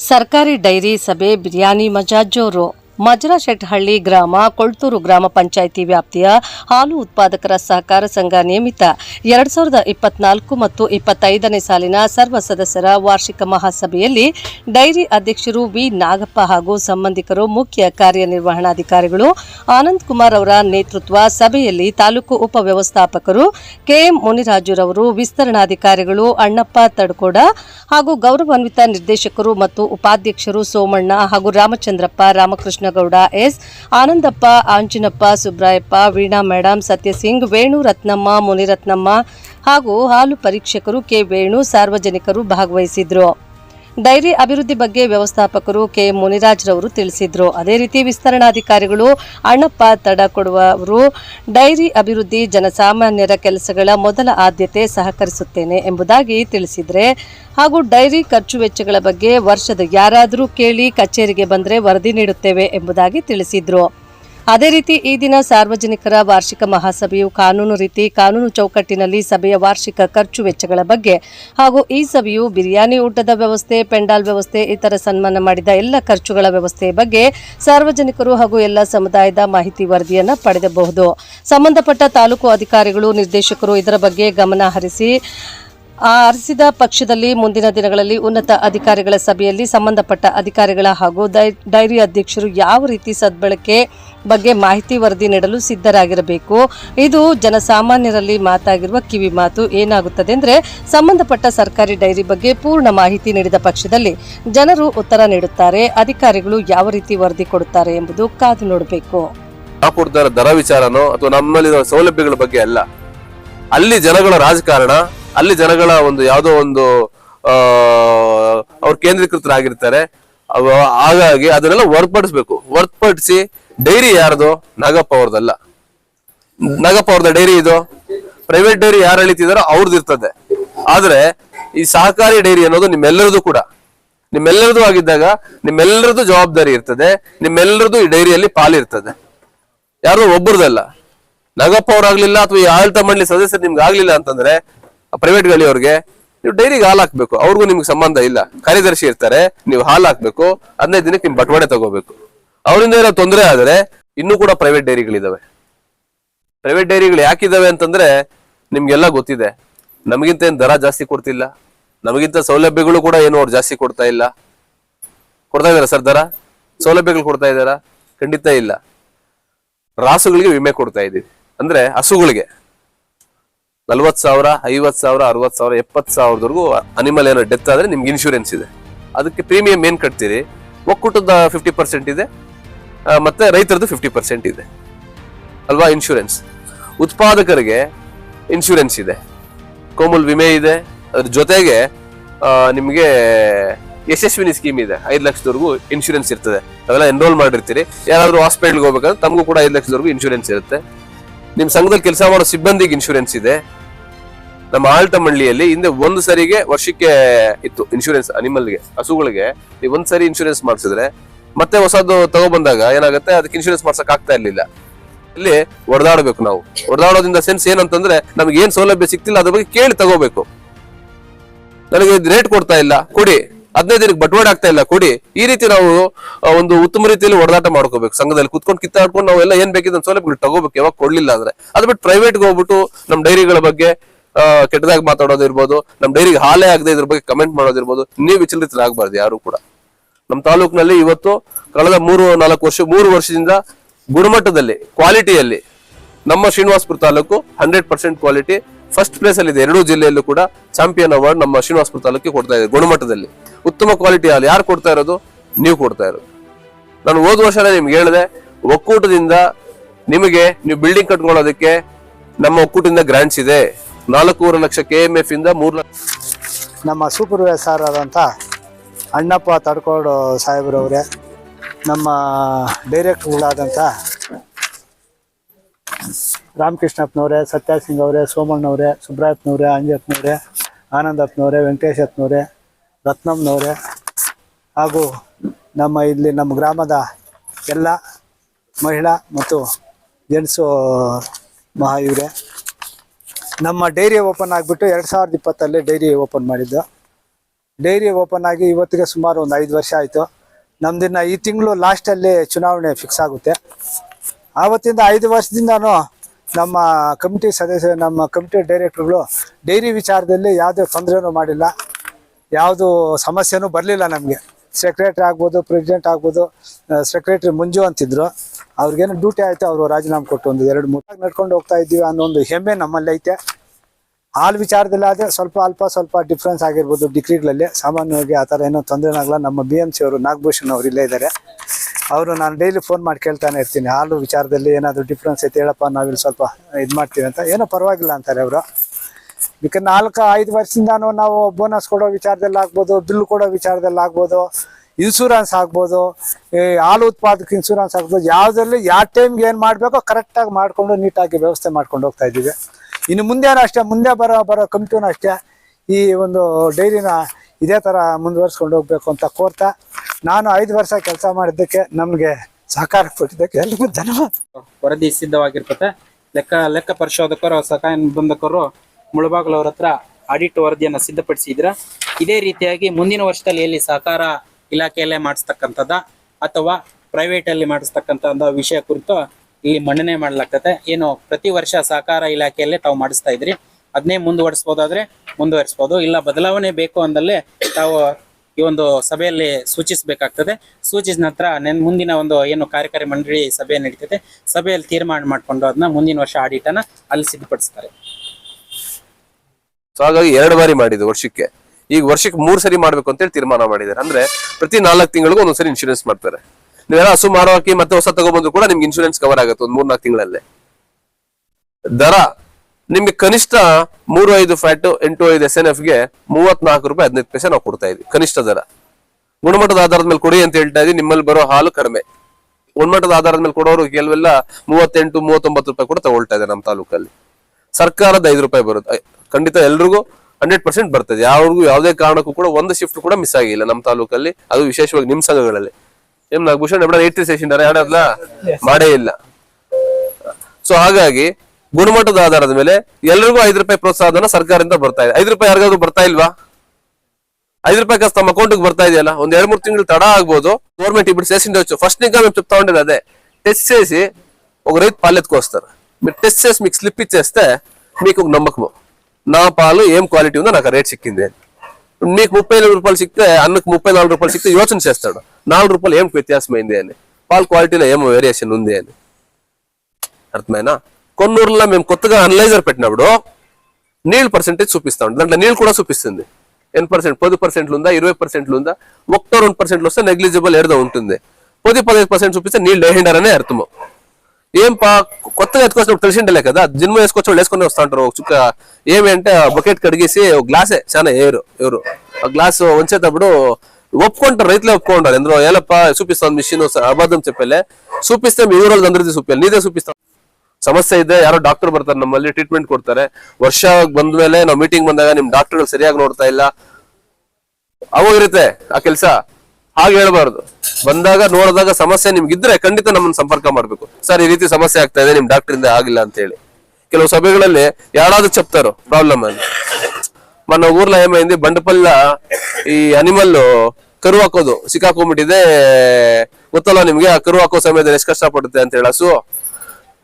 ಸರ್ಕಾರಿ ಡೈರಿ ಸಭೆ ಬಿರಿಯಾನಿ ಮಜಾ ಜೋರು ಮಜರಶೆಟ್ಹಳ್ಳಿ ಗ್ರಾಮ ಕೊಳ್ತೂರು ಗ್ರಾಮ ಪಂಚಾಯಿತಿ ವ್ಯಾಪ್ತಿಯ ಹಾಲು ಉತ್ಪಾದಕರ ಸಹಕಾರ ಸಂಘ ನಿಯಮಿತ ಎರಡ್ ಸಾವಿರದ ಇಪ್ಪತ್ನಾಲ್ಕು ಮತ್ತು ಇಪ್ಪತ್ತೈದನೇ ಸಾಲಿನ ಸರ್ವ ಸದಸ್ಯರ ವಾರ್ಷಿಕ ಮಹಾಸಭೆಯಲ್ಲಿ ಡೈರಿ ಅಧ್ಯಕ್ಷರು ವಿ ನಾಗಪ್ಪ ಹಾಗೂ ಸಂಬಂಧಿಕರು ಮುಖ್ಯ ಕಾರ್ಯನಿರ್ವಹಣಾಧಿಕಾರಿಗಳು ಆನಂದ್ ಕುಮಾರ್ ಅವರ ನೇತೃತ್ವ ಸಭೆಯಲ್ಲಿ ತಾಲೂಕು ಉಪವ್ಯವಸ್ಥಾಪಕರು ಕೆಎಂ ಮುನಿರಾಜುರವರು, ವಿಸ್ತರಣಾಧಿಕಾರಿಗಳು ಅಣ್ಣಪ್ಪ ತಡ್ಕೋಡ ಹಾಗೂ ಗೌರವಾನ್ವಿತ ನಿರ್ದೇಶಕರು ಮತ್ತು ಉಪಾಧ್ಯಕ್ಷರು ಸೋಮಣ್ಣ ಹಾಗೂ ರಾಮಚಂದ್ರಪ್ಪ ರಾಮಕೃಷ್ಣಗೌಡ ಎಸ್. ಆನಂದಪ್ಪ, ಆಂಜಿನಪ್ಪ, ಸುಬ್ರಾಯಪ್ಪ, ವೀಣಾ ಮೇಡಂ, ಸತ್ಯಸಿಂಗ್ ವೇಣು ರತ್ನಮ್ಮ ಮುನಿರತ್ನಮ್ಮ ಹಾಗೂ ಹಾಲು ಪರೀಕ್ಷಕರು ಕೆ ವೇಣು ಸಾರ್ವಜನಿಕರು ಭಾಗವಹಿಸಿದ್ರು. ಡೈರಿ ಅಭಿವೃದ್ಧಿ ಬಗ್ಗೆ ವ್ಯವಸ್ಥಾಪಕರು ಕೆ ಮುನಿರಾಜ್ ರವರು ತಿಳಿಸಿದ್ರು. ಅದೇ ರೀತಿ ವಿಸ್ತರಣಾಧಿಕಾರಿಗಳು ಅಣ್ಣಪ್ಪ ತಡ ಕೊಡುವವರು ಡೈರಿ ಅಭಿವೃದ್ಧಿ ಜನಸಾಮಾನ್ಯರ ಕೆಲಸಗಳ ಮೊದಲ ಆದ್ಯತೆ ಸಹಕರಿಸುತ್ತೇನೆ ಎಂಬುದಾಗಿ ತಿಳಿಸಿದ್ರೆ, ಹಾಗೂ ಡೈರಿ ಖರ್ಚು ವೆಚ್ಚಗಳ ಬಗ್ಗೆ ವರ್ಷದ ಯಾರಾದರೂ ಕೇಳಿ ಕಚೇರಿಗೆ ಬಂದರೆ ವರದಿ ನೀಡುತ್ತೇವೆ ಎಂಬುದಾಗಿ ತಿಳಿಸಿದ್ರು. ಅದೇ ರೀತಿ ಈ ದಿನ ಸಾರ್ವಜನಿಕರ ವಾರ್ಷಿಕ ಮಹಾಸಭೆಯು ಕಾನೂನು ರೀತಿ ಕಾನೂನು ಚೌಕಟ್ಟಿನಲ್ಲಿ ಸಭೆಯ ವಾರ್ಷಿಕ ಖರ್ಚು ವೆಚ್ಚಗಳ ಬಗ್ಗೆ ಹಾಗೂ ಈ ಸಭೆಯು ಬಿರಿಯಾನಿ ಊಟದ ವ್ಯವಸ್ಥೆ, ಪೆಂಡಾಲ್ ವ್ಯವಸ್ಥೆ, ಇತರ ಸನ್ಮಾನ ಮಾಡಿದ ಎಲ್ಲ ಖರ್ಚುಗಳ ವ್ಯವಸ್ಥೆ ಬಗ್ಗೆ ಸಾರ್ವಜನಿಕರು ಹಾಗೂ ಎಲ್ಲ ಸಮುದಾಯದ ಮಾಹಿತಿ ವರದಿಯನ್ನು ಪಡೆದಬಹುದು ಸಂಬಂಧಪಟ್ಟ ತಾಲೂಕು ಅಧಿಕಾರಿಗಳು, ನಿರ್ದೇಶಕರು ಇದರ ಬಗ್ಗೆ ಗಮನ ಹರಿಸಿ, ಆ ಅರಿಸಿದ ಪಕ್ಷದಲ್ಲಿ ಮುಂದಿನ ದಿನಗಳಲ್ಲಿ ಉನ್ನತ ಅಧಿಕಾರಿಗಳ ಸಭೆಯಲ್ಲಿ ಸಂಬಂಧಪಟ್ಟ ಅಧಿಕಾರಿಗಳ ಹಾಗೂ ಡೈರಿ ಅಧ್ಯಕ್ಷರು ಯಾವ ರೀತಿ ಸದ್ಬಳಕೆ ಬಗ್ಗೆ ಮಾಹಿತಿ ವರದಿ ನೀಡಲು ಸಿದ್ಧರಾಗಿರಬೇಕು. ಇದು ಜನಸಾಮಾನ್ಯರಲ್ಲಿ ಮಾತಾಗಿರುವ ಕಿವಿ ಮಾತು. ಏನಾಗುತ್ತದೆ ಅಂದರೆ ಸಂಬಂಧಪಟ್ಟ ಸರ್ಕಾರಿ ಡೈರಿ ಬಗ್ಗೆ ಪೂರ್ಣ ಮಾಹಿತಿ ನೀಡಿದ ಪಕ್ಷದಲ್ಲಿ ಜನರು ಉತ್ತರ ನೀಡುತ್ತಾರೆ. ಅಧಿಕಾರಿಗಳು ಯಾವ ರೀತಿ ವರದಿ ಕೊಡುತ್ತಾರೆ ಎಂಬುದು ಕಾದು ನೋಡಬೇಕು. ದರ ವಿಚಾರನೋ ಅಥವಾ ನಮ್ಮಲ್ಲಿರುವ ಸೌಲಭ್ಯಗಳ ಬಗ್ಗೆ ಅಲ್ಲ. ಅಲ್ಲಿ ಜನಗಳ ರಾಜಕಾರಣ, ಅಲ್ಲಿ ಜನಗಳ ಒಂದು ಯಾವುದೋ ಒಂದು ಅವ್ರು ಕೇಂದ್ರೀಕೃತರಾಗಿರ್ತಾರೆ. ಹಾಗಾಗಿ ಅದನ್ನೆಲ್ಲ ಹೊರಪಡಿಸ್ಬೇಕು. ಹೊರಪಡಿಸಿ ಡೈರಿ ಯಾರ್ದು? ನಾಗಪ್ಪ ಅವ್ರದಲ್ಲ. ನಾಗಪ್ಪ ಅವ್ರದ ಡೈರಿ ಇದು? ಪ್ರೈವೇಟ್ ಡೈರಿ ಯಾರು ಅಳಿತಿದಾರೋ ಅವ್ರದ್ದು ಇರ್ತದೆ. ಆದ್ರೆ ಈ ಸಹಕಾರಿ ಡೈರಿ ಅನ್ನೋದು ನಿಮ್ಮೆಲ್ಲರದು ಕೂಡ. ನಿಮ್ಮೆಲ್ಲರದು ಆಗಿದ್ದಾಗ ನಿಮ್ಮೆಲ್ಲರದು ಜವಾಬ್ದಾರಿ ಇರ್ತದೆ. ನಿಮ್ಮೆಲ್ಲರದು ಈ ಡೈರಿಯಲ್ಲಿ ಪಾಲಿರ್ತದೆ. ಯಾರು ಒಬ್ಬರದಲ್ಲ ನಾಗಪ್ಪ ಅವ್ರಾಗ್ಲಿಲ್ಲ ಅಥವಾ ಈ ಆಡಳಿತ ಮಂಡಳಿ ಸದಸ್ಯರು ನಿಮ್ಗೆ ಆಗ್ಲಿಲ್ಲ ಅಂತಂದ್ರೆ ಪ್ರೈವೇಟ್ ಗಾಳಿಯವ್ರಿಗೆ ನೀವು ಡೈರಿಗೆ ಹಾಲು ಹಾಕ್ಬೇಕು. ಅವ್ರಿಗೂ ನಿಮ್ಗೆ ಸಂಬಂಧ ಇಲ್ಲ. ಕಾರ್ಯದರ್ಶಿ ಇರ್ತಾರೆ. ನೀವು ಹಾಲು ಹಾಕ್ಬೇಕು. ಹದಿನೈದು ದಿನಕ್ಕೆ ನಿಮ್ ಬಟವಾಡೆ ತಗೋಬೇಕು. ಅವರಿಂದ ಏನೋ ತೊಂದರೆ ಆದರೆ ಇನ್ನೂ ಕೂಡ ಪ್ರೈವೇಟ್ ಡೈರಿಗಳಿದಾವೆ ಪ್ರೈವೇಟ್ ಡೈರಿಗಳು ಯಾಕಿದಾವೆ ಅಂತಂದ್ರೆ ನಿಮ್ಗೆಲ್ಲ ಗೊತ್ತಿದೆ. ನಮಗಿಂತ ಏನು ದರ ಜಾಸ್ತಿ ಕೊಡ್ತಿಲ್ಲ. ನಮಗಿಂತ ಸೌಲಭ್ಯಗಳು ಕೂಡ ಏನು ಅವ್ರು ಜಾಸ್ತಿ ಕೊಡ್ತಾ ಇಲ್ಲ. ಕೊಡ್ತಾ ಇದಾರ ಸರ್ ದರ? ಸೌಲಭ್ಯಗಳು ಕೊಡ್ತಾ ಇದಾರ ಖಂಡಿತ ಇಲ್ಲ. ರಾಸುಗಳಿಗೆ ವಿಮೆ ಕೊಡ್ತಾ ಇದ್ದೀವಿ. ಅಂದ್ರೆ ಹಸುಗಳಿಗೆ. ನಲ್ವತ್ ಸಾವಿರ ಐವತ್ ಸಾವಿರ ಅರವತ್ ಸಾವಿರ, ಎಪ್ಪತ್ತು ಸಾವಿರದವರೆಗೂ ಅನಿಮಲ್ ಏನೋ ಡೆತ್ ಆದ್ರೆ ನಿಮ್ಗೆ ಇನ್ಶೂರೆನ್ಸ್ ಇದೆ. ಅದಕ್ಕೆ ಪ್ರೀಮಿಯಂ ಏನ್ ಕಟ್ತೀರಿ? ಒಕ್ಕೂಟದ ಫಿಫ್ಟಿ ಪರ್ಸೆಂಟ್ ಇದೆ. ಮತ್ತೆ ರೈತರದ್ದು ಫಿಫ್ಟಿ ಪರ್ಸೆಂಟ್ ಇದೆ. ಅಲ್ವಾ ಇನ್ಶೂರೆನ್ಸ್ ಉತ್ಪಾದಕರಿಗೆ ಇನ್ಶೂರೆನ್ಸ್ ಇದೆ. ಕೋಮುಲ್ ವಿಮೆ ಇದೆ. ಅದ್ರ ಜೊತೆಗೆ ನಿಮಗೆ ಯಶಸ್ವಿನಿ ಸ್ಕೀಮ್ ಇದೆ. ಐದು ಲಕ್ಷದವರೆಗೂ ಇನ್ಶೂರೆನ್ಸ್ ಇರ್ತದೆ. ಅವೆಲ್ಲ ಎನ್ರೋಲ್ ಮಾಡಿರ್ತೀರಿ. ಯಾರಾದರೂ ಹಾಸ್ಪಿಟಲ್ಗೆ ಹೋಗ್ಬೇಕಂದ್ರೆ ತಮಗೂ ಕೂಡ ಐದು ಲಕ್ಷದವರೆಗೂ ಇನ್ಶೂರೆನ್ಸ್ ಇರುತ್ತೆ. ನಿಮ್ಮ ಸಂಘದಲ್ಲಿ ಕೆಲಸ ಮಾಡೋ ಸಿಬ್ಬಂದಿಗೆ ಇನ್ಶೂರೆನ್ಸ್ ಇದೆ. ನಮ್ಮ ಆಳ್ತ ಮಂಡಳಿಯಲ್ಲಿ ಹಿಂದೆ ಒಂದು ಸರಿಗೆ ವರ್ಷಕ್ಕೆ ಇತ್ತು ಇನ್ಶೂರೆನ್ಸ್ ಅನಿಮಲ್ಗೆ ಹಸುಗಳಿಗೆ. ನೀವು ಒಂದು ಸರಿ ಇನ್ಶೂರೆನ್ಸ್ ಮಾಡಿಸಿದ್ರೆ ಮತ್ತೆ ಹೊಸದು ತಗೊಬಂದಾಗ ಏನಾಗುತ್ತೆ? ಅದಕ್ಕೆ ಇನ್ಶೂರೆನ್ಸ್ ಮಾಡ್ಸಕ್ ಆಗ್ತಾ ಇರ್ಲಿಲ್ಲ. ಇಲ್ಲಿ ಹೊಡೆದಾಡ್ಬೇಕು ನಾವು. ಹೊಡೆದಾಡೋದ್ರಿಂದ ಸೆನ್ಸ್ ಏನಂತಂದ್ರೆ ನಮ್ಗೆ ಏನ್ ಸೌಲಭ್ಯ ಸಿಕ್ತಿಲ್ಲ ಅದ್ರ ಬಗ್ಗೆ ಕೇಳಿ ತಗೋಬೇಕು. ನನಗೆ ರೇಟ್ ಕೊಡ್ತಾ ಇಲ್ಲ, ಕೊಡಿ. ಹದಿನೈದು ದಿನಕ್ಕೆ ಬಟವಾಡೆ ಆಗ್ತಾ ಇಲ್ಲ, ಕೊಡಿ. ಈ ರೀತಿ ನಾವು ಒಂದು ಉತ್ತಮ ರೀತಿಯಲ್ಲಿ ಹೊಡೆದಾಟ ಮಾಡ್ಕೋಬೇಕು. ಸಂಘದಲ್ಲಿ ಕುತ್ಕೊಂಡು ಕಿತ್ತಾಡ್ಕೊಂಡು ನಾವೆಲ್ಲ ಏನ್ ಬೇಕಿದ್ದ ಸೌಲಭ್ಯಗಳು ತಗೋಬೇಕು. ಯಾವಾಗ ಕೊಡ್ಲಿಲ್ಲ ಅಂದ್ರೆ. ಅದ್ ಬಿಟ್ಟು ಪ್ರೈವೇಟ್ಗೆ ಹೋಗ್ಬಿಟ್ಟು ನಮ್ ಡೈರಿಗಳ ಬಗ್ಗೆ ಕೆಟ್ಟದಾಗಿ ಮಾತಾಡೋದಿರ್ಬೋದು, ನಮ್ ಡೈರಿಗೆ ಹಾಲೇ ಆಗದೆ ಇದ್ರ ಬಗ್ಗೆ ಕಮೆಂಟ್ ಮಾಡೋದಿರ್ಬೋದು. ನೀವು ವಿಚಲಿತರಾಗಬಾರ್ದು ಯಾರು ಕೂಡ. ನಮ್ಮ ತಾಲೂಕಿನಲ್ಲಿ ಇವತ್ತು ಕಳೆದ ಮೂರು, ನಾಲ್ಕು ವರ್ಷ, ಮೂರು ವರ್ಷದಿಂದ ಗುಣಮಟ್ಟದಲ್ಲಿ ಕ್ವಾಲಿಟಿಯಲ್ಲಿ ನಮ್ಮ Srinivaspur taluk hundred percent quality first place ಅಲ್ಲಿ ಇದೆ. ಎರಡೂ ಜಿಲ್ಲೆಯಲ್ಲೂ ಕೂಡ ಚಾಂಪಿಯನ್ ಅವಾರ್ಡ್ ನಮ್ಮ ಶ್ರೀನಿವಾಸಪುರ ತಾಲೂಕಿಗೆ ಕೊಡ್ತಾ ಇದೆ ಗುಣಮಟ್ಟದಲ್ಲಿ. ಉತ್ತಮ ಕ್ವಾಲಿಟಿ ಹಾಲು ಯಾರು ಕೊಡ್ತಾ ಇರೋದು? ನೀವು ಕೊಡ್ತಾ ಇರೋದು. ನಾನು ಹೋದ ವರ್ಷನೇ ನಿಮ್ಗೆ ಹೇಳಿದೆ, ಒಕ್ಕೂಟದಿಂದ ನಿಮಗೆ ನೀವು ಬಿಲ್ಡಿಂಗ್ ಕಟ್ಕೊಳ್ಳೋದಕ್ಕೆ ನಮ್ಮ ಒಕ್ಕೂಟದಿಂದ ಗ್ರಾಂಟ್ಸ್ ಇದೆ. ನಾಲ್ಕೂವರೆ ಲಕ್ಷ ಕೆ ಎಂ ಎಫ್ ಇಂದ ಮೂರು ಲಕ್ಷ ನಮ್ಮ ಸೂಪರ್ವೈಸರ್ ಆದಂಥ ಅಣ್ಣಪ್ಪ ತಡ್ಕೋಡು ಸಾಹೇಬ್ರವ್ರೆ, ನಮ್ಮ ಡೈರೆಕ್ಟರ್ಗಳಾದಂಥ ರಾಮಕೃಷ್ಣಪ್ಪನವ್ರೆ ಸತ್ಯ ಸಿಂಗ್ ಅವರೇ ಸೋಮಣ್ಣವ್ರೆ ಸುಬ್ರಾಯತ್ನವ್ರೆ ಅಂಜಪ್ಪನವ್ರೆ ಆನಂದಪ್ಪನವ್ರೆ, ವೆಂಕಟೇಶಪ್ಪನವ್ರೆ, ರತ್ನಮ್ಮನವ್ರೆ, ಹಾಗೂ ನಮ್ಮ ಇಲ್ಲಿ ನಮ್ಮ ಗ್ರಾಮದ ಎಲ್ಲ ಮಹಿಳಾ ಮತ್ತು ಜೆಂಟ್ಸು ಮಹಾ ಇವರೇ ನಮ್ಮ ಡೈರಿ ಓಪನ್ ಆಗಿಬಿಟ್ಟು ಎರಡು ಸಾವಿರದ ಇಪ್ಪತ್ತಲ್ಲಿ ಡೈರಿ ಓಪನ್ ಮಾಡಿದ್ದು. ಡೈರಿ ಓಪನ್ ಆಗಿ ಇವತ್ತಿಗೆ ಸುಮಾರು ಒಂದು ಐದು ವರ್ಷ ಆಯಿತು. ನಮ್ದಿನ್ನ ಈ ತಿಂಗಳು ಲಾಸ್ಟಲ್ಲಿ ಚುನಾವಣೆ ಫಿಕ್ಸ್ ಆಗುತ್ತೆ. ಆವತ್ತಿಂದ ಐದು ವರ್ಷದಿಂದನೂ ನಮ್ಮ ಕಮಿಟಿ ಸದಸ್ಯರು ನಮ್ಮ ಕಮಿಟಿ ಡೈರೆಕ್ಟ್ರುಗಳು ಡೈರಿ ವಿಚಾರದಲ್ಲಿ ಯಾವುದೇ ತೊಂದರೆನೂ ಮಾಡಿಲ್ಲ. ಯಾವುದು ಸಮಸ್ಯೆನೂ ಬರಲಿಲ್ಲ ನಮಗೆ. ಸೆಕ್ರೆಟ್ರಿ ಆಗ್ಬೋದು ಪ್ರೆಸಿಡೆಂಟ್ ಆಗ್ಬೋದು ಸೆಕ್ರೆಟ್ರಿ ಮುಂಜು ಅಂತಿದ್ರು. ಅವ್ರಿಗೇನು ಡ್ಯೂಟಿ ಆಯಿತು, ಅವರು ರಾಜೀನಾಮೆ ಕೊಟ್ಟು ಒಂದು ಎರಡು ಮೂರು ನಡ್ಕೊಂಡು ಹೋಗ್ತಾ ಇದ್ದೀವಿ ಅನ್ನೋ ಒಂದು ಹೆಮ್ಮೆ ನಮ್ಮಲ್ಲಿ ಐತೆ. ಹಾಲ್ ವಿಚಾರದಲ್ಲಿ ಆದರೆ ಸ್ವಲ್ಪ ಅಲ್ಪ ಸ್ವಲ್ಪ ಡಿಫ್ರೆನ್ಸ್ ಆಗಿರ್ಬೋದು ಡಿಗ್ರಿಗಳಲ್ಲಿ ಸಾಮಾನ್ಯವಾಗಿ ಆ ಥರ ಏನೋ ತೊಂದರೆ ಆಗಲ್ಲ ನಮ್ಮ ಬಿ ಎಂ ಸಿ ಅವರು ನಾಗಭೂಷಣ್ ಅವರು ಇಲ್ಲೇ ಇದ್ದಾರೆ. ಅವರು ನಾನು ಡೈಲಿ ಫೋನ್ ಮಾಡಿ ಕೇಳ್ತಾನೆ ಇರ್ತೀನಿ. ಹಾಲು ವಿಚಾರದಲ್ಲಿ ಏನಾದರೂ ಡಿಫ್ರೆನ್ಸ್ ಐತೆ ಹೇಳಪ್ಪ, ನಾವಿಲ್ಲಿ ಸ್ವಲ್ಪ ಇದು ಮಾಡ್ತೀವಿ ಅಂತ. ಏನೋ ಪರವಾಗಿಲ್ಲ ಅಂತಾರೆ ಅವರು. ಬಿಕಾಸ್ ನಾಲ್ಕು ಐದು ವರ್ಷದಿಂದನೂ ನಾವು ಬೋನಸ್ ಕೊಡೋ ವಿಚಾರದಲ್ಲಿ ಆಗ್ಬೋದು ಬಿಲ್ ಕೊಡೋ ವಿಚಾರದಲ್ಲಿ ಆಗ್ಬೋದು ಇನ್ಶೂರೆನ್ಸ್ ಆಗ್ಬೋದು, ಈ ಹಾಲು ಉತ್ಪಾದಕ ಇನ್ಶೂರೆನ್ಸ್ ಆಗ್ಬೋದು. ಯಾವುದ್ರಲ್ಲಿ ಯಾವ ಟೈಮ್ಗೆ ಏನು ಮಾಡಬೇಕೋ ಕರೆಕ್ಟಾಗಿ ಮಾಡಿಕೊಂಡು ನೀಟಾಗಿ ವ್ಯವಸ್ಥೆ ಮಾಡ್ಕೊಂಡು ಹೋಗ್ತಾ ಇದ್ದೀವಿ. ಇನ್ನು ಮುಂದೇನೂ ಅಷ್ಟೇ, ಮುಂದೆ ಬರೋ ಬರೋ ಕಮಿಟಿನೂ ಅಷ್ಟೇ ಈ ಒಂದು ಡೈರಿನ ಇದೇ ಥರ ಮುಂದುವರ್ಸ್ಕೊಂಡು ಹೋಗ್ಬೇಕು ಅಂತ ಕೋರ್ತಾ ನಾನು ಐದು ವರ್ಷ ಕೆಲಸ ಮಾಡಿದ್ದಕ್ಕೆ ನಮಗೆ ಸಹಕಾರ ಕೊಟ್ಟಿದ್ದಕ್ಕೆ ಎಲ್ಲರಿಗೂ ಧನ್ಯವಾದ. ವರದಿ ಸಿದ್ಧವಾಗಿರ್ತದೆ. ಲೆಕ್ಕ ಲೆಕ್ಕ ಪರಿಶೋಧಕರು ಸಹಾಯ ನಿಬಂಧಕರು ಮುಳಬಾಗ್ಲವ್ರ ಹತ್ರ ಆಡಿಟ್ ವರದಿಯನ್ನು ಸಿದ್ಧಪಡಿಸಿದ್ರ ಇದೇ ರೀತಿಯಾಗಿ ಮುಂದಿನ ವರ್ಷದಲ್ಲಿ ಎಲ್ಲಿ ಸಹಕಾರ ಇಲಾಖೆಯಲ್ಲೇ ಮಾಡಿಸ್ತಕ್ಕಂಥದ್ದ ಅಥವಾ ಪ್ರೈವೇಟಲ್ಲಿ ಮಾಡಿಸ್ತಕ್ಕಂಥ ವಿಷಯ ಕುರಿತು ಇಲ್ಲಿ ಮನ್ನಣೆ ಮಾಡ್ಲಾಗ್ತದೆ. ಏನು ಪ್ರತಿ ವರ್ಷ ಸಹಕಾರ ಇಲಾಖೆಯಲ್ಲೇ ತಾವು ಮಾಡಿಸ್ತಾ ಇದ್ರಿ. ಅದನ್ನೇ ಮುಂದುವರಿಸ್ಬೋದಾದ್ರೆ ಮುಂದುವರಿಸಬಹುದು ಇಲ್ಲ ಬದಲಾವಣೆ ಬೇಕು ಅಂದಲ್ಲೇ ತಾವು ಈ ಒಂದು ಸಭೆಯಲ್ಲಿ ಸೂಚಿಸಬೇಕಾಗ್ತದೆ. ಸೂಚಿಸಿದ ನಂತರ ನೆನ್ ಮುಂದಿನ ಒಂದು ಏನು ಕಾರ್ಯಕಾರಿ ಮಂಡಳಿ ಸಭೆ ನಡೀತದೆ. ಸಭೆಯಲ್ಲಿ ತೀರ್ಮಾನ ಮಾಡಿಕೊಂಡು ಅದನ್ನ ಮುಂದಿನ ವರ್ಷ ಆಡಿಟ್ ಅನ್ನ ಅಲ್ಲಿ ಸಿದ್ಧಪಡಿಸ್ತಾರೆ. ಸೊ ಹಾಗಾಗಿ ಎರಡು ಬಾರಿ ಮಾಡಿದ್ದು ವರ್ಷಕ್ಕೆ. ಈಗ ವರ್ಷಕ್ಕೆ ಮೂರ್ ಸರಿ ಮಾಡ್ಬೇಕು ಅಂತೇಳಿ ತೀರ್ಮಾನ ಮಾಡಿದ್ದಾರೆ. ಅಂದ್ರೆ ಪ್ರತಿ ನಾಲ್ಕು ತಿಂಗಳಿಗೂ ಒಂದೊಂದ್ಸರಿ ಇನ್ಶೂರೆನ್ಸ್ ಮಾಡ್ತಾರೆ. ನೀವೆಲ್ಲ ಹಸು ಮಾರೋ ಹಾಕಿ ಮತ್ತೆ ಹೊಸ ತಗೊಬಂದ್ರು ಕೂಡ ನಿಮ್ಗೆ ಇನ್ಶೂರೆನ್ಸ್ ಕವರ್ ಆಗುತ್ತೆ ಒಂದ್ ಮೂರ್ನಾಲ್ಕು ತಿಂಗಳಲ್ಲೇ. ದರ, ನಿಮ್ಗೆ ಕನಿಷ್ಠ ಮೂರು ಐದು ಫ್ಯಾಟ್ ಎಂಟು ಐದು ಎಸ್ ಎನ್ ಎಫ್ಗೆ ಮೂವತ್ನಾಲ್ಕು ರೂಪಾಯಿ ಹದಿನೈದು ಪೈಸೆ ನಾವು ಕೊಡ್ತಾ ಇದ್ವಿ, ಕನಿಷ್ಠ ದರ. ಗುಣಮಟ್ಟದ ಆಧಾರದ ಮೇಲೆ ಕೊಡಿ ಅಂತ ಹೇಳ್ತಾ ಇದ್ವಿ, ನಿಮ್ಮಲ್ಲಿ ಬರೋ ಹಾಲು ಕಡಿಮೆ. ಗುಣಮಟ್ಟದ ಆಧಾರದ ಮೇಲೆ ಕೊಡೋರು ಕೆಲವೆಲ್ಲ ಮೂವತ್ತೆಂಟು, ಮೂವತ್ತೊಂಬತ್ತು ರೂಪಾಯಿ ಕೂಡ ತಗೊಳ್ತಾ ಇದೆ ನಮ್ಮ ತಾಲೂಕಲ್ಲಿ. ಸರ್ಕಾರದ ಐದು ರೂಪಾಯಿ ಬರುತ್ತೆ ಖಂಡಿತ ಎಲ್ರಿಗೂ ಹಂಡ್ರೆಡ್ ಪರ್ಸೆಂಟ್ ಬರ್ತದೆ, ಯಾವ್ರಿಗೂ ಯಾವುದೇ ಕಾರಣಕ್ಕೂ ಕೂಡ ಒಂದು ಶಿಫ್ಟ್ ಕೂಡ ಮಿಸ್ ಆಗಿಲ್ಲ ನಮ್ಮ ತಾಲೂಕಲ್ಲಿ, ಅದು ವಿಶೇಷವಾಗಿ ನಿಮ್ಮ ಸಂಘಗಳಲ್ಲಿ. ಏನ್ ನಾಗಭೂಷಣ್ ಎಬ್ಬಡ ಏಟ್ ಸ್ಟೇಷನ್ ಯಾಡಲ್ಲ ಮಾಡೇ ಇಲ್ಲ ಸೊ ಹಾಗಾಗಿ ಗುಣಮಟ್ಟದ ಆಧಾರದ ಮೇಲೆ ಎಲ್ರಿಗೂ ಐದು ರೂಪಾಯಿ ಪ್ರೋತ್ಸಾಹಧನ ಸರ್ಕಾರದಿಂದ ಬರ್ತಾ ಇದೆ ಐದು ರೂಪಾಯಿ ಯಾರಿಗಾದ್ರೂ ಬರ್ತಾ ಇಲ್ವಾ ಐದು ರೂಪಾಯಿ ಕಾಸು ತಮ್ಮ అకౌంట్ ಬರ್ತಾ ಇದೆಯಲ್ಲ ಒಂದ್ ಎರಡ್ మూడు తింగళ తడ ಆಗ್ಬೋದು గవర్నమెంట్ ఇప్పుడు చేసిండొచ్చు ఫస్ట్ ఇంకా మేము చెప్తా ఉండేది అదే టెస్ట్ చేసి ఒక రైతు పాలు ఎత్తుకొస్తారు మీరు టెస్ట్ చేసి మీకు స్లిప్ ఇచ్చేస్తే మీకు ఒక నమ్మకము నా పాలు ఏం క్వాలిటీ ఉందో నాకు ఆ రేట్ సిక్కింది అని ఇప్పుడు మీకు ముప్పై నాలుగు రూపాయలు సిక్కితే అన్నకు ముప్పై నాలుగు రూపాయలు సిక్కితే యోచన చేస్తాడు నాలుగు రూపాయలు ఏం వ్యత్యాసమైంది అని. పాల క్వాలిటీలో ఏమో వేరియేషన్ ఉంది అని. అర్థమైనా కొన్ని ఊర్లలో మేము కొత్తగా అనలైజర్ పెట్టినప్పుడు నీళ్ళు పర్సెంటేజ్ చూపిస్తాం దాంట్లో నీళ్ళు కూడా చూపిస్తుంది. టెన్ పర్సెంట్ పది పర్సెంట్లు ఉందా? ఇరవై పర్సెంట్లు ఉందా? ఒకటో రెండు పర్సెంట్లు వస్తే నెగ్లిజిబుల్ ఏదో ఉంటుంది. పది పదిహేను పర్సెంట్ చూపిస్తే నీళ్ళు వేసిండారు అనే అర్థము. ఏం పా కొత్తగా ఎత్తుకొచ్చినప్పుడు తెలిసిండలే కదా? జిమ్ వేసుకొచ్చి వాళ్ళు వేసుకొని వస్తా ఉంటారు. ఒక చుక్క ఏమి అంటే బకెట్ కడిగేసి ఒక గ్లాసే చాలా ఏరు ఎవరు ఆ గ్లాస్ వంచేటప్పుడు ఒప్పుకుంటారు రైతులే ఒప్పుకుంటారు ఎందులో ఏలప్ప చూపిస్తాను మిషన్ అబద్ధం చెప్పలే చూపిస్తే మీ ఊరోళ్ళు అందరిది చూపించాలి నీదే చూపిస్తాం ಸಮಸ್ಯೆ ಇದೆ ಯಾರೋ ಡಾಕ್ಟರ್ ಬರ್ತಾರೆ ನಮ್ಮಲ್ಲಿ ಟ್ರೀಟ್ಮೆಂಟ್ ಕೊಡ್ತಾರೆ ವರ್ಷ ಬಂದ ಮೇಲೆ ನಾವು ಮೀಟಿಂಗ್ ಬಂದಾಗ ನಿಮ್ ಡಾಕ್ಟರ್ಗಳು ಸರಿಯಾಗಿ ನೋಡ್ತಾ ಇಲ್ಲ ಅವಾಗಿರುತ್ತೆ ಆ ಕೆಲಸ ಹಾಗೆ ಹೇಳ್ಬಾರ್ದು ಬಂದಾಗ ನೋಡಿದಾಗ ಸಮಸ್ಯೆ ನಿಮ್ಗಿದ್ರೆ ಖಂಡಿತ ನಮ್ಮನ್ನ ಸಂಪರ್ಕ ಮಾಡ್ಬೇಕು ಸರ್ ಈ ರೀತಿ ಸಮಸ್ಯೆ ಆಗ್ತಾ ಇದೆ ನಿಮ್ ಡಾಕ್ಟರ್ ಇಂದ ಆಗಿಲ್ಲ ಅಂತ ಹೇಳಿ ಕೆಲವು ಸಭೆಗಳಲ್ಲಿ ಯಾರಾದ್ರೂ చెప్తారు ప్రాబ్లం అని మన ఊర్లో ఏమైంది బండపల్ల ఈ ಅನಿಮಲ್ ಕರು ಹಾಕೋದು ಸಿಕ್ಕಾಕೊಂಡ್ಬಿಟ್ಟಿದೆ ಗೊತ್ತಲ್ಲ ನಿಮ್ಗೆ ಆ ಕರು ಹಾಕೋ ಸಮಯದಲ್ಲಿ ಎಷ್ಟು ಕಷ್ಟಪಡುತ್ತೆ ಅಂತ ಹೇಳಿ ಹಸು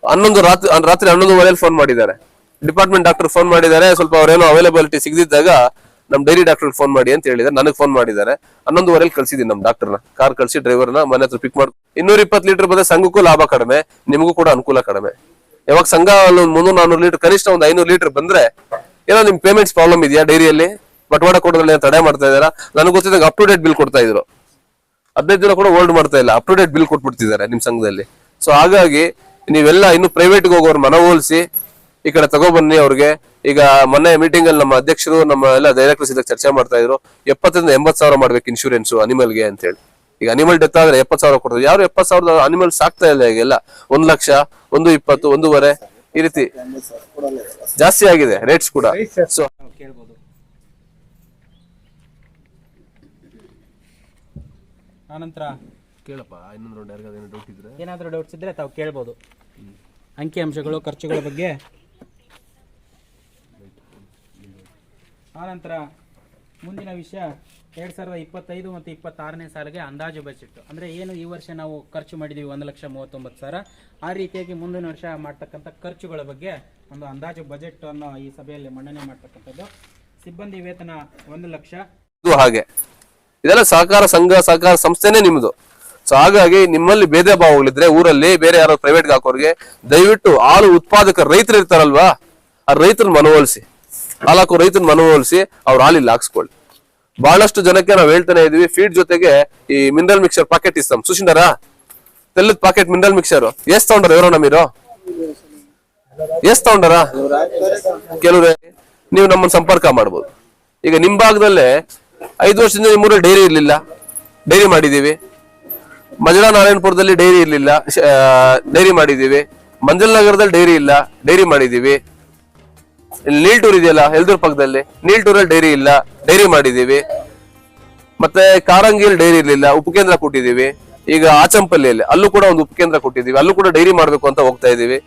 ಹನ್ನೊಂದು ರಾತ್ರಿ ರಾತ್ರಿ ಹನ್ನೊಂದುವರೆಯಲ್ಲಿ ಫೋನ್ ಮಾಡಿದ್ದಾರೆ ಡಿಪಾರ್ಟ್ಮೆಂಟ್ ಡಾಕ್ಟರ್ ಫೋನ್ ಮಾಡಿದ್ದಾರೆ ಸ್ವಲ್ಪ ಅವ್ರೇನೋ ಅವೈಲಬಿಲಿಟಿ ಸಿಗದಿದ್ದಾಗ ನಮ್ ಡೈರಿ ಡಾಕ್ಟರ್ ಫೋನ್ ಮಾಡಿ ಅಂತ ಹೇಳಿದ್ದಾರೆ ನನಗೆ ಫೋನ್ ಮಾಡಿದ್ದಾರೆ ಹನ್ನೊಂದುವರೆಯಲ್ಲಿ ಕಳ್ಸಿದೀನಿ ನಮ್ ಡಾಕ್ಟರ್ನ ಕಾರ್ ಕಳ್ಸಿ ಡ್ರೈವರ್ನ ಮನೆ ಹತ್ರ ಪಿಕ್ ಮಾಡಿ ಇನ್ನೂರ ಇಪ್ಪತ್ತು ಲೀಟರ್ ಬಂದ್ರೆ ಸಂಘಕ್ಕೂ ಲಾಭ ಕಡಿಮೆ ನಿಮಗೂ ಕೂಡ ಅನುಕೂಲ ಕಡಿಮೆ ಯಾವಾಗ ಸಂಘ ಅಲ್ಲಿ ಒಂದು ಮುನ್ನೂರು ನಾನೂರು ಲೀಟರ್ ಕನಿಷ್ಠ ಒಂದು ಐನೂರು ಲೀಟರ್ ಬಂದ್ರೆ ಏನೋ ನಿಮ್ ಪೇಮೆಂಟ್ಸ್ ಪ್ರಾಬ್ಲಮ್ ಇದೆಯಾ ಡೈರಿಯಲ್ಲಿ ಬಟ್ವಾಡ ಕೊಡೋದ್ರಲ್ಲಿ ತಡೆ ಮಾಡ್ತಾ ಇದಾರಾ ನನಗೆ ಗೊತ್ತಿದ್ದಂಗೆ ಅಪ್ ಟು ಡೇಟ್ ಬಿಲ್ ಕೊಡ್ತಾ ಇದ್ರು. ಹದಿನೈದು ದಿನ ಕೂಡ ಹೋಲ್ಡ್ ಮಾಡ್ತಾ ಇಲ್ಲ. ಅಪ್ ಡೇಟ್ ಬಿಲ್ ಕೊಟ್ಬಿಡ್ತಿದ್ದಾರೆ ನಿಮ್ ಸಂಘದಲ್ಲಿ. ಸೊ ಹಾಗಾಗಿ ನೀವೆಲ್ಲ ಇನ್ನು ಪ್ರೈವೇಟ್ ಹೋಗೋರು ಮನವೊಲಿಸಿ ಈ ಕಡೆ ತಗೊಬನ್ನಿ ಅವ್ರಿಗೆ. ಈಗ ಮೊನ್ನೆ ಮೀಟಿಂಗ್ ಅಲ್ಲಿ ನಮ್ಮ ಅಧ್ಯಕ್ಷರು, ನಮ್ಮ ಎಲ್ಲ ಡೈರೆಕ್ಟರ್ಸ್ ಇದಕ್ಕೆ ಚರ್ಚೆ ಮಾಡ್ತಾ ಇದ್ರು. ಎಪ್ಪತ್ತರಿಂದ ಎಂಬತ್ ಸಾವಿರ ಮಾಡ್ಬೇಕು ಇನ್ಶೂರೆನ್ಸ್ ಅನಿಮಲ್ಗೆ ಅಂತ ಹೇಳಿ ಈಗ ಅನಿಮಲ್ ಡೆತ್ ಆದ್ರೆ ಎಪ್ಪತ್ ಸಾವಿರ ಕೊಡ್ತಾರೆ. ಯಾರು ಎಪ್ಪತ್ ಸಾವಿರದ ಅನಿಮಲ್ ಸಾಕ್ತಾ ಇಲ್ಲ ಈಗೆಲ್ಲ? ಒಂದ್ ಲಕ್ಷ, ಒಂದು ಇಪ್ಪತ್ತು, ಒಂದೂವರೆ. ಈ ರೀತಿ ಜಾಸ್ತಿ ಆಗಿದೆ ರೇಟ್ಸ್ ಕೂಡ. ಸೊ ಆನಂತರ? ಕೇಳಪ್ಪ ಇನ್ನೊಂದು ಯಾರಿಗಾದ್ರು ಡೌಟ್ ಇದ್ರೆ. ಏನಾದರೂ ಡೌಟ್ಸ್ ಇದ್ರೆ ತಾವು ಕೇಳ್ಬೋದು. ಅಂಕಿಅಂಶಗಳು ಖರ್ಚುಗಳ ಬಗ್ಗೆ. ಆನಂತರ ಮುಂದಿನ ವಿಷಯ. ಎರಡ್ ಸಾವಿರದ ಇಪ್ಪತ್ತೈದು ಮತ್ತು ಇಪ್ಪತ್ತಾರನೇ ಸಾಲಿಗೆ ಅಂದಾಜು ಬಜೆಟ್. ಅಂದ್ರೆ ಏನು ಈ ವರ್ಷ ನಾವು ಖರ್ಚು ಮಾಡಿದ್ದೀವಿ ಒಂದು ಲಕ್ಷ ಮೂವತ್ತೊಂಬತ್ತು ಸಾವಿರ. ಆ ರೀತಿಯಾಗಿ ಮುಂದಿನ ವರ್ಷ ಮಾಡ್ತಕ್ಕಂಥ ಖರ್ಚುಗಳ ಬಗ್ಗೆ ಒಂದು ಅಂದಾಜು ಬಜೆಟ್ ಅನ್ನು ಈ ಸಭೆಯಲ್ಲಿ ಮಂಡನೆ ಮಾಡ್ತಕ್ಕಂಥದ್ದು. ಸಿಬ್ಬಂದಿ ವೇತನ ಒಂದು ಲಕ್ಷ. ಇದು ಹಾಗೆ. ಇದೆಲ್ಲ ಸಹಕಾರ ಸಂಘ, ಸಹಕಾರ ಸಂಸ್ಥೆನೇ ನಿಮ್ಮದು ಸೊ ಹಾಗಾಗಿ ನಿಮ್ಮಲ್ಲಿ ಭೇದ ಭಾವಗಳಿದ್ರೆ ಊರಲ್ಲಿ ಬೇರೆ ಯಾರೋ ಪ್ರೈವೇಟ್ ಹಾಕೋರಿಗೆ ದಯವಿಟ್ಟು ಹಾಲು ಉತ್ಪಾದಕ ರೈತರು ಇರ್ತಾರಲ್ವಾ ಆ ರೈತರ ಮನವೊಲಿಸಿ. ಹಾಲಾಕೋ ರೈತರ ಮನವೊಲಿಸಿ ಅವ್ರ ಹಾಲಿಲ್ಲಿ ಹಾಕ್ಸ್ಕೊಳ್ಳಿ. ಬಹಳಷ್ಟು ಜನಕ್ಕೆ ನಾವು ಹೇಳ್ತಾನೆ ಇದೀವಿ ಫೀಡ್ ಜೊತೆಗೆ ಈ mineral mixer packet ಇಸ್ತಾಂ ಸುಶಿಂಡರಾ ತೆಲ್ಲದ packet mineral mixer ಎಷ್ಟ್ ತಗೊಂಡ್ರ ఎవరన్నా మీరు ಎಷ್ಟ್ ತಗೊಂಡಾರ ಕೆಲವ್ರೆ ನೀವು ನಮ್ಮನ್ನ ಸಂಪರ್ಕ ಮಾಡ್ಬೋದು ಈಗ ನಿಮ್ ಭಾಗದಲ್ಲೇ ಐದು ವರ್ಷದಿಂದ ನಿಮ್ಮೂರಲ್ಲಿ ಡೈರಿ ಇರ್ಲಿಲ್ಲ ಡೈರಿ ಮಾಡಿದೀವಿ ಮಂಜುಳಾ ನಾರಾಯಣಪುರದಲ್ಲಿ ಡೈರಿ ಇರ್ಲಿಲ್ಲ ಶ- ಆ, ಡೈರಿ ಮಾಡಿದೀವಿ ಮಂಜಲ್ ನಗರದಲ್ಲಿ ಡೈರಿ ಇಲ್ಲ ಡೈರಿ ಮಾಡಿದೀವಿ ನೀಲ್ಟೂರ್ ಇದೆಯಲ್ಲ ಹೆಲ್ದೂರ್ ಪಕ್ಕದಲ್ಲಿ? ನೀಲ್ಟೂರಲ್ಲಿ ಡೈರಿ ಇಲ್ಲ, ಡೈರಿ ಮಾಡಿದೀವಿ ಮತ್ತೆ ಕಾರಂಗಿಯಲ್ಲಿ ಡೈರಿ ಇರ್ಲಿಲ್ಲ, ಉಪಕೇಂದ್ರ ಕೊಟ್ಟಿದೀವಿ ಈಗ ಆಚಂಪಲ್ಲಿಯಲ್ಲಿ, ಅಲ್ಲೂ ಕೂಡ ಒಂದು ಉಪಕೇಂದ್ರ ಕೊಟ್ಟಿದೀವಿ ಅಲ್ಲೂ ಕೂಡ ಡೈರಿ ಮಾಡ್ಬೇಕು ಅಂತ ಹೋಗ್ತಾ ಇದೀವಿ.